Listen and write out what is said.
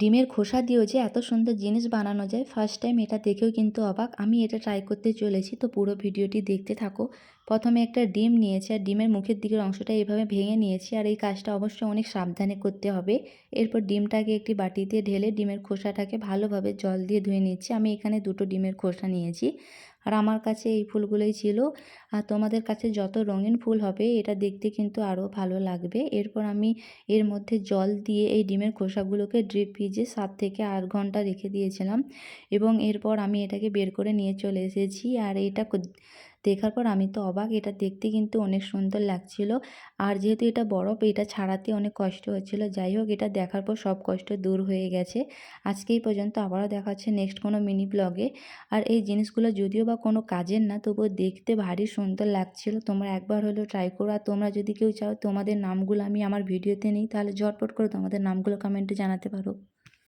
ডিমের খোসা দিয়েও যে এত সুন্দর জিনিস বানানো যায় ফার্স্ট টাইম এটা দেখেও কিন্তু অবাক। আমি এটা ট্রাই করতে চলেছি, তো পুরো ভিডিওটি দেখতে থাকো। প্রথমে একটা ডিম নিয়েছি আর ডিমের মুখের দিকের অংশটা এইভাবে ভেঙে নিয়েছি আর এই কাজটা অবশ্যই অনেক সাবধানে করতে হবে। এরপর ডিমটাকে একটি বাটিতে ঢেলে ডিমের খোসাটাকে ভালোভাবে জল দিয়ে ধুয়ে নিচ্ছি। আমি এখানে দুটো ডিমের খোসা নিয়েছি। আর আমার কাছে এই ফুলগুলোই ছিল। আর তোমাদের কাছে যত রঙিন ফুল হবে, এটা দেখতে কিন্তু আরও ভালো লাগবে। এরপর আমি এর মধ্যে জল দিয়ে এই ডিমের খোসাগুলোকে ড্রিপ ভিজে সাত থেকে আট ঘণ্টা রেখে দিয়েছিলাম। এবং এরপর আমি এটাকে বের করে নিয়ে চলে এসেছি। আর এটা দেখার পর আমি তো অবাক, এটা দেখতে কিন্তু অনেক সুন্দর লাগছিল। আর যেহেতু এটা বরফ, এটা ছাড়াতে অনেক কষ্ট হচ্ছিল যাই হোক, এটা দেখার পর সব কষ্ট দূর হয়ে গেছে। আজকেই পর্যন্ত আবারও দেখা হচ্ছে নেক্সট কোনো মিনি ব্লগে। আর এই জিনিসগুলো যদিও বা কোনো কাজের না, তবুও দেখতে ভারী সুন্দর লাগছিল। তোমরা একবার হলেও ট্রাই করো। আর তোমরা যদি কেউ চাও তোমাদের নামগুলো আমি আমার ভিডিওতে নিই, তাহলে ঝটপট করে তোমাদের নামগুলো কমেন্টে জানাতে পারো।